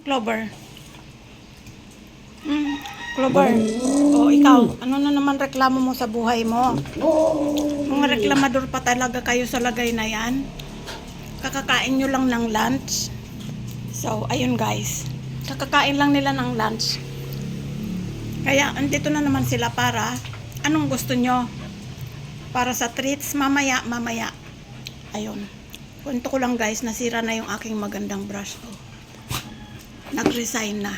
Clover. Mm, Clover. O ikaw, ano na naman reklamo mo sa buhay mo? Mga reklamador pa talaga kayo sa lagay na yan. Kakakain nyo lang ng lunch. So, ayun guys. Kakakain lang nila ng lunch. Kaya, andito na naman sila para, anong gusto nyo? Para sa treats, mamaya, mamaya. Ayun. Kwento ko lang guys, nasira na yung aking magandang brush ko. Nag-resign na.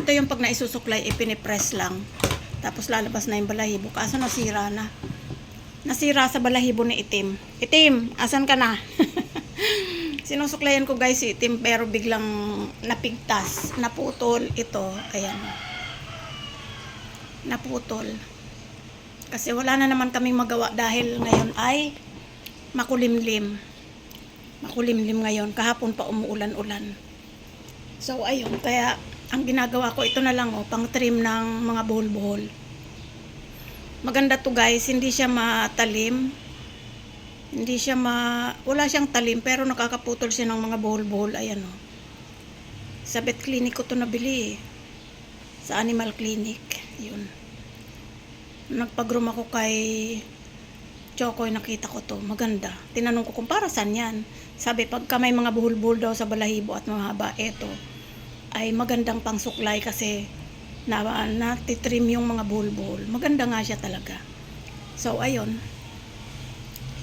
Ito yung pag naisusuklay, ipinipress lang. Tapos lalabas na yung balahibo. Kaso nasira na. Nasira sa balahibo ni Itim. Itim, asan ka na? Sinusuklayan ko guys si Itim pero biglang napigtas. Naputol ito. Ayan. Naputol. Kasi wala na naman kaming magawa dahil ngayon ay makulimlim. Makulimlim ngayon. Kahapon pa umuulan-ulan. So, ayun. Kaya, ang ginagawa ko, ito na lang, oh, pang trim ng mga buhol-buhol. Maganda to guys. Hindi siya matalim. Hindi siya ma... Wala siyang talim, pero nakakaputol siya ng mga buhol-buhol. Ayan, oh. Sa vet clinic ko to nabili, eh. Sa animal clinic. Yun. Nagpag-room ako kay Chokoy, nakita ko to, maganda. Tinanong ko kung para saan yan. Sabi, pagka may mga buhol-buhol daw sa balahibo at mahaba, eto, ay magandang pangsuklay kasi na, natitrim yung mga buhol-buhol. Maganda nga siya talaga. So, ayun.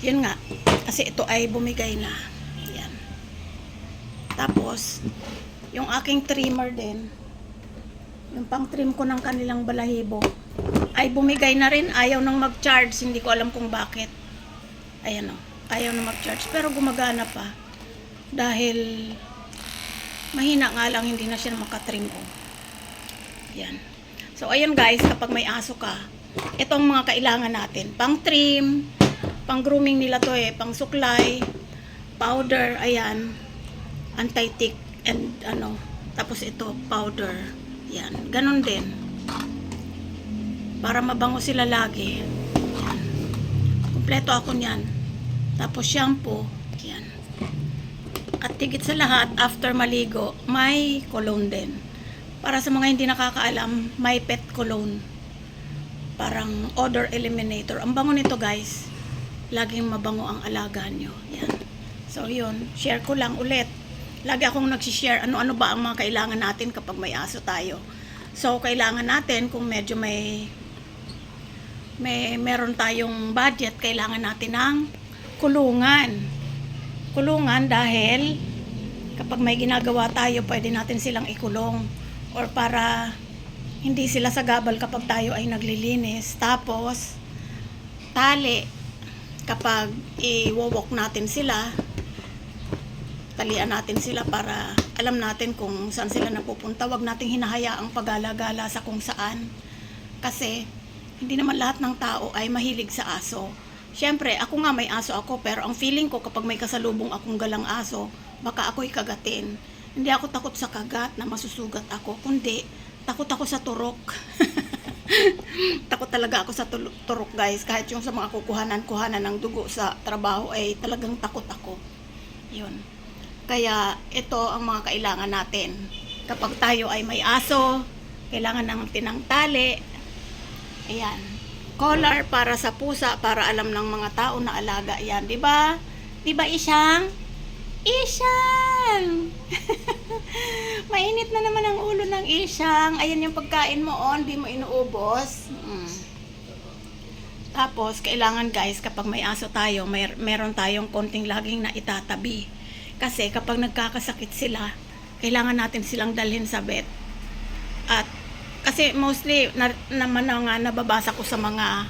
Yan nga. Kasi ito ay bumigay na. Yan. Tapos, yung aking trimmer din, yung pang-trim ko ng kanilang balahibo, ay bumigay na rin. Ayaw nang mag-charge. Hindi ko alam kung bakit. Ayan o. Ayaw na mag-charge. Pero gumagana pa. Dahil mahina nga lang hindi na siya makatrim o. Yan. So, ayan guys, kapag may aso ka, itong mga kailangan natin. Pang trim, pang grooming nila to eh, pang suklay, powder, ayan, anti-tick, and ano, tapos ito, powder. Yan. Ganon din para mabango sila lagi. Yan. Kompleto ako niyan. Tapos shampoo. Yan. At tigit sa lahat, after maligo, may cologne din. Para sa mga hindi nakakaalam, may pet cologne. Parang odor eliminator. Ang bango nito guys. Laging mabango ang alaga nyo. Yan. So yun, share ko lang ulit. Lagi akong nagsishare ano-ano ba ang mga kailangan natin kapag may aso tayo. So, kailangan natin kung medyo may may meron tayong budget, kailangan natin ng kulungan. Kulungan dahil kapag may ginagawa tayo, pwede natin silang ikulong or para hindi sila sagabal kapag tayo ay naglilinis. Tapos, tali kapag i-walk natin sila, talian natin sila para alam natin kung saan sila napupunta. Huwag nating hinahayaang pagala-gala sa kung saan. Kasi, hindi naman lahat ng tao ay mahilig sa aso. Siyempre, ako nga may aso ako, pero ang feeling ko kapag may kasalubong akong galang aso, baka ako'y kagatin. Hindi ako takot sa kagat na masusugat ako, kundi takot ako sa turok. takot talaga ako sa turok, guys. Kahit yung sa mga kukuhanan-kuhanan ng dugo sa trabaho, ay talagang takot ako. Yun. Kaya, ito ang mga kailangan natin. Kapag tayo ay may aso, kailangan ng tali, Ayan. Collar para sa pusa para alam ng mga tao na alaga yan, 'di ba? 'Di ba Isyang? Isyang. Mainit na naman ang ulo ng Isyang. Ayan yung pagkain mo on, di mo inuubos. Mm. Tapos, kailangan guys, kapag may aso tayo, may, meron tayong konting laging na itatabi. Kasi kapag nagkakasakit sila, kailangan natin silang dalhin sa vet. At kasi mostly na, naman na nga nababasa ko sa mga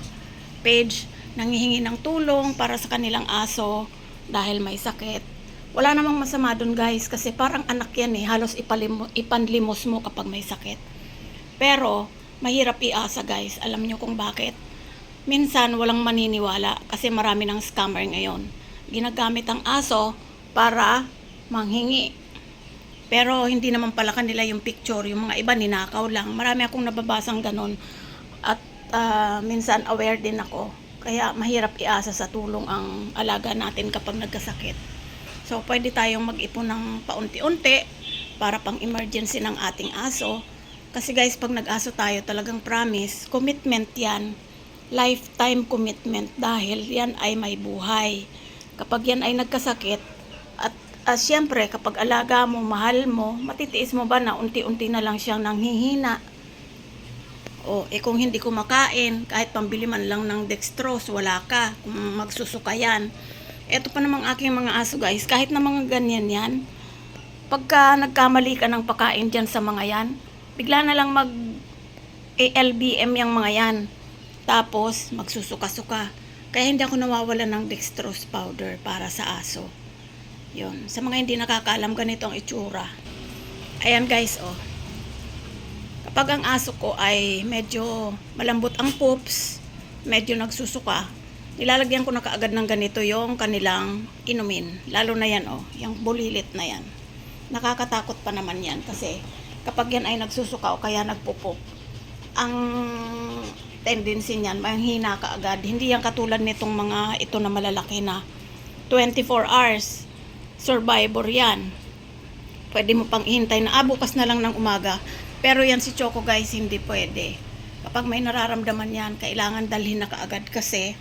page nanghihingi ng tulong para sa kanilang aso dahil may sakit. Wala namang masama doon guys kasi parang anak yan eh. Halos ipalimo, ipanlimos mo kapag may sakit. Pero mahirap iasa guys. Alam nyo kung bakit? Minsan walang maniniwala kasi marami ng scammer ngayon. Ginagamit ang aso para manghingi pero hindi naman pala kanila yung picture, yung mga iba ninakaw lang. Marami akong nababasang ganun. At ah, minsan aware din ako. Kaya mahirap iasa sa tulong ang alaga natin kapag nagkasakit. So, pwede tayong mag-ipon ng paunti-unti para pang emergency ng ating aso. Kasi guys, pag nag-aso tayo, talagang promise, commitment yan. Lifetime commitment dahil yan ay may buhay. Kapag yan ay nagkasakit, uh, syempre, kapag alaga mo, mahal mo, matitiis mo ba na unti-unti na lang siyang nanghihina? O, eh kung hindi kumakain, kahit pambili man lang ng dextrose, wala ka, kung magsusuka yan. Ito pa namang aking mga aso guys, kahit na mga ganyan yan, pagka nagkamali ka ng pakain dyan sa mga yan, bigla na lang mag ALBM yung mga yan. Tapos, magsusuka-suka. Kaya hindi ako nawawala ng dextrose powder para sa aso. Yun. Sa mga hindi nakakaalam, ganito ang itsura. Ayan guys, oh. Kapag ang aso ko ay medyo malambot ang poops, medyo nagsusuka, nilalagyan ko na kaagad ng ganito yung kanilang inumin. Lalo na yan, oh, yung bulilit na yan. Nakakatakot pa naman yan kasi kapag yan ay nagsusuka o kaya nagpupop, ang tendency niyan, manghina ka agad. Hindi yan katulad nitong mga ito na malalaki na 24 hours. Survivor yan. Pwede mo pang ihintay na, ah, bukas na lang ng umaga. Pero yan si Choco guys, hindi pwede. Kapag may nararamdaman yan, kailangan dalhin na kaagad kasi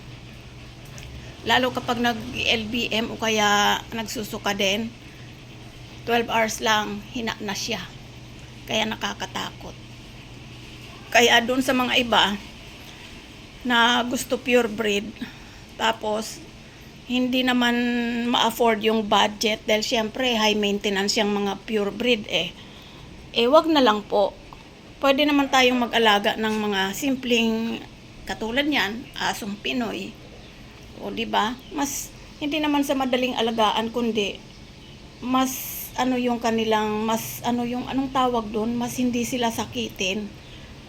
lalo kapag nag-LBM o kaya nagsusuka din, 12 hours lang, hina na siya. Kaya nakakatakot. Kaya doon sa mga iba na gusto pure breed, tapos hindi naman ma-afford yung budget dahil syempre high maintenance yung mga pure breed eh. Eh wag na lang po. Pwede naman tayong mag-alaga ng mga simpleng katulad niyan, asong Pinoy. O di ba? Mas hindi naman sa madaling alagaan kundi mas ano yung kanilang mas ano yung anong tawag doon, mas hindi sila sakitin.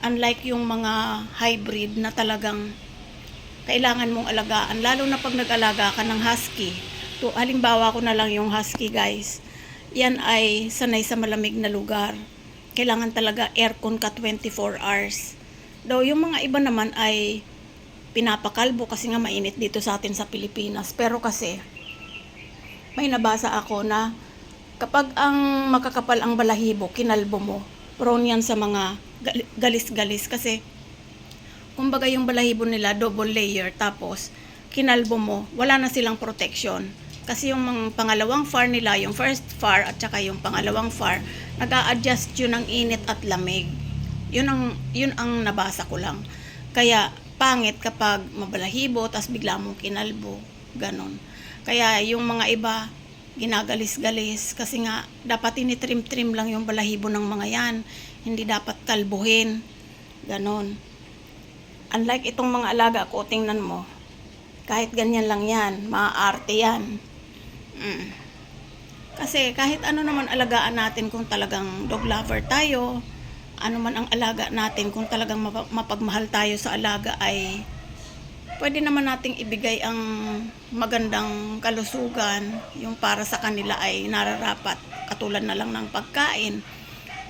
Unlike yung mga hybrid na talagang kailangan mong alagaan. Lalo na pag nag-alaga ka ng husky. To, halimbawa ko na lang yung husky guys. Yan ay sanay sa malamig na lugar. Kailangan talaga aircon ka 24 hours. Though yung mga iba naman ay pinapakalbo kasi nga mainit dito sa atin sa Pilipinas. Pero kasi may nabasa ako na kapag ang makakapal ang balahibo, kinalbo mo, prone yan sa mga gal- galis-galis kasi kumbaga yung balahibo nila double layer tapos kinalbo mo, wala na silang protection. Kasi yung mga pangalawang far nila, yung first far at saka yung pangalawang far, nag adjust yun ng init at lamig. Yun ang, yun ang nabasa ko lang. Kaya pangit kapag mabalahibo, tas bigla mong kinalbo. Ganon. Kaya yung mga iba, ginagalis-galis kasi nga dapat tinitrim-trim lang yung balahibo ng mga yan. Hindi dapat kalbuhin. Ganon. Unlike itong mga alaga ko, tingnan mo. Kahit ganyan lang yan, maaarte yan. Mm. Kasi kahit ano naman alagaan natin kung talagang dog lover tayo, ano man ang alaga natin kung talagang mapa- mapagmahal tayo sa alaga ay pwede naman nating ibigay ang magandang kalusugan yung para sa kanila ay nararapat katulad na lang ng pagkain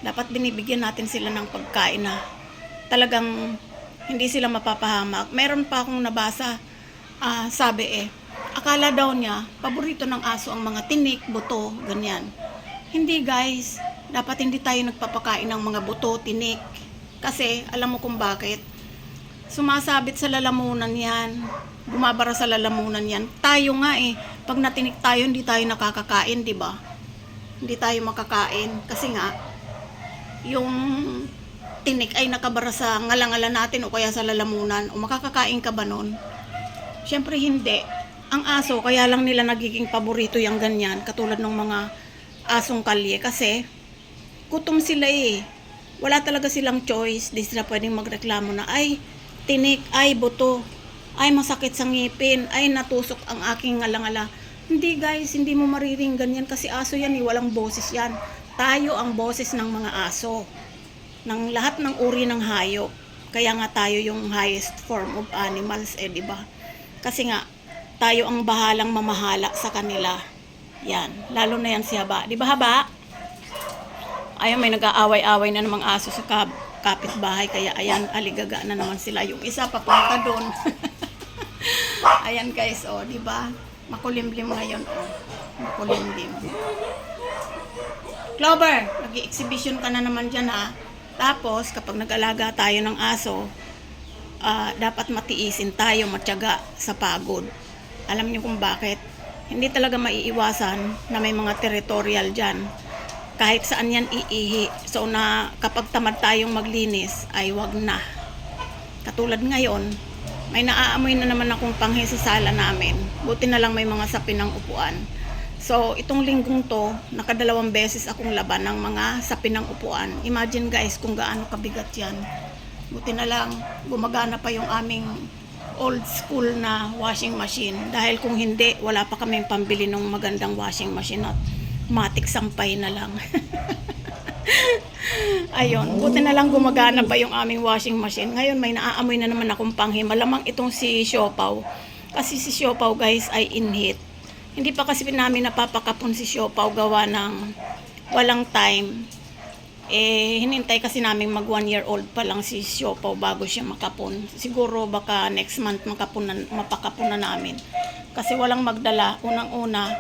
dapat binibigyan natin sila ng pagkain na talagang hindi sila mapapahamak meron pa akong nabasa ah, sabi eh akala daw niya paborito ng aso ang mga tinik, buto, ganyan hindi guys dapat hindi tayo nagpapakain ng mga buto, tinik kasi alam mo kung bakit sumasabit sa lalamunan yan. Bumabara sa lalamunan yan. Tayo nga eh, pag natinik tayo, hindi tayo nakakakain, di ba? Hindi tayo makakain. Kasi nga, yung tinik ay nakabara sa ngalangala natin o kaya sa lalamunan. O makakakain ka ba nun? Siyempre hindi. Ang aso, kaya lang nila nagiging paborito yung ganyan, katulad ng mga asong kalye. Kasi, gutom sila eh. Wala talaga silang choice. Di sila pwedeng magreklamo na, ay, tinik, ay, buto, ay, masakit sa ngipin, ay, natusok ang aking ngalangala. Hindi guys, hindi mo mariringgan yan kasi aso yan eh, walang boses yan. Tayo ang boses ng mga aso. Ng lahat ng uri ng hayop. Kaya nga tayo yung highest form of animals eh, di ba? Kasi nga, tayo ang bahalang mamahala sa kanila. Yan, lalo na yan si Haba. Di ba Haba? Ayun, may nag-aaway-away na namang aso sa kap kapitbahay. Kaya ayan, aligaga na naman sila. Yung isa papunta doon. ayan guys, oh, di ba? Makulimlim ngayon, oh. Makulindi mo. Clover, nag-exhibition ka na naman dyan ha. Tapos, kapag nag-alaga tayo ng aso, ah, dapat matiisin tayo, matyaga sa pagod. Alam niyo kung bakit? Hindi talaga maiiwasan na may mga territorial dyan. Kahit saan yan iihi. So na kapag tamad tayong maglinis, ay wag na. Katulad ngayon, may naaamoy na naman akong panghi sa sala namin. Buti na lang may mga sapin ng upuan. So, itong linggong to, nakadalawang beses akong laban ng mga sapin ng upuan. Imagine guys kung gaano kabigat yan. Buti na lang, gumagana pa yung aming old school na washing machine. Dahil kung hindi, wala pa kaming pambili ng magandang washing machine at matik sampay na lang. Ayun, buti na lang gumagana pa yung aming washing machine. Ngayon may naaamoy na naman akong panghi. Malamang itong si Siopaw. Kasi si Siopaw guys ay inhit. Hindi pa kasi namin napapakapon si Siopaw gawa ng walang time. Eh, hinintay kasi namin mag one year old pa lang si Siopaw bago siya makapon. Siguro baka next month makapon na, mapakapon na namin. Kasi walang magdala. Unang-una,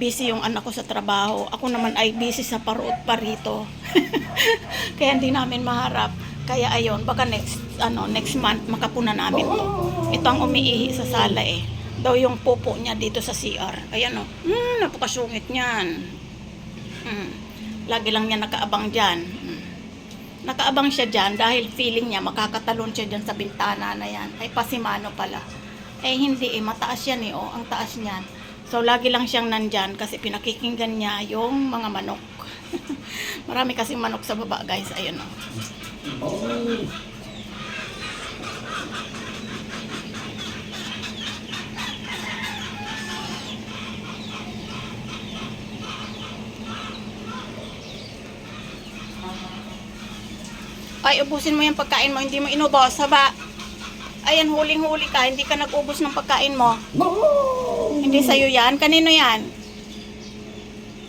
busy yung anak ko sa trabaho. Ako naman ay busy sa paruot parito. Kaya hindi namin maharap. Kaya ayon, baka next ano, next month makapuna namin to. Ito ang umiihi sa sala eh. Daw yung pupo niya dito sa CR. Ayan oh. Hmm, napakasungit niyan. Hmm. Lagi lang niya nakaabang diyan. Hmm. Nakaabang siya diyan dahil feeling niya makakatalon siya diyan sa bintana na yan. Ay pasimano pala. Eh hindi eh, mataas yan eh, oh, ang taas niyan. So lagi lang siyang nandyan kasi pinakikinggan niya yung mga manok. Marami kasing manok sa baba guys, ayun oh. Ay, ubusin mo yung pagkain mo, hindi mo inubos, haba. Ayan, huling-huli ka, hindi ka nag-ubos ng pagkain mo. Hindi sa'yo yan. Kanino yan?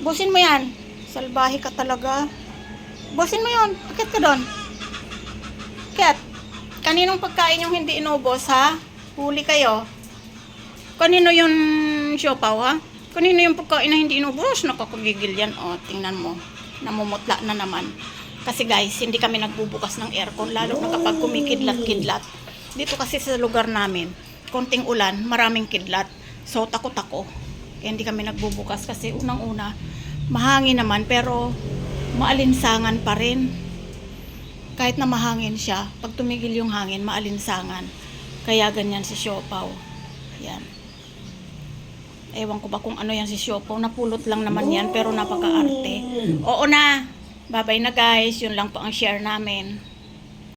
Busin mo yan. Salbahe ka talaga. Busin mo yan. Akit ka doon. Akit. Kaninong pagkain yung hindi inubos, ha? Huli kayo. Kanino yung siopaw, ha? Kanino yung pagkain na hindi inubos? Nakakagigil yan. O, tingnan mo. Namumutla na naman. Kasi guys, hindi kami nagbubukas ng aircon, lalo na kapag kumikidlat-kidlat. Dito kasi sa lugar namin, konting ulan, maraming kidlat. So, takot ako. Kaya hindi kami nagbubukas kasi unang-una, mahangin naman pero maalinsangan pa rin. Kahit na mahangin siya, pag tumigil yung hangin, maalinsangan. Kaya ganyan si Siopaw. Yan. Ewan ko ba kung ano yan si Siopaw. Napulot lang naman yan pero napaka-arte. Oo na. Bye-bye na guys. Yun lang po ang share namin.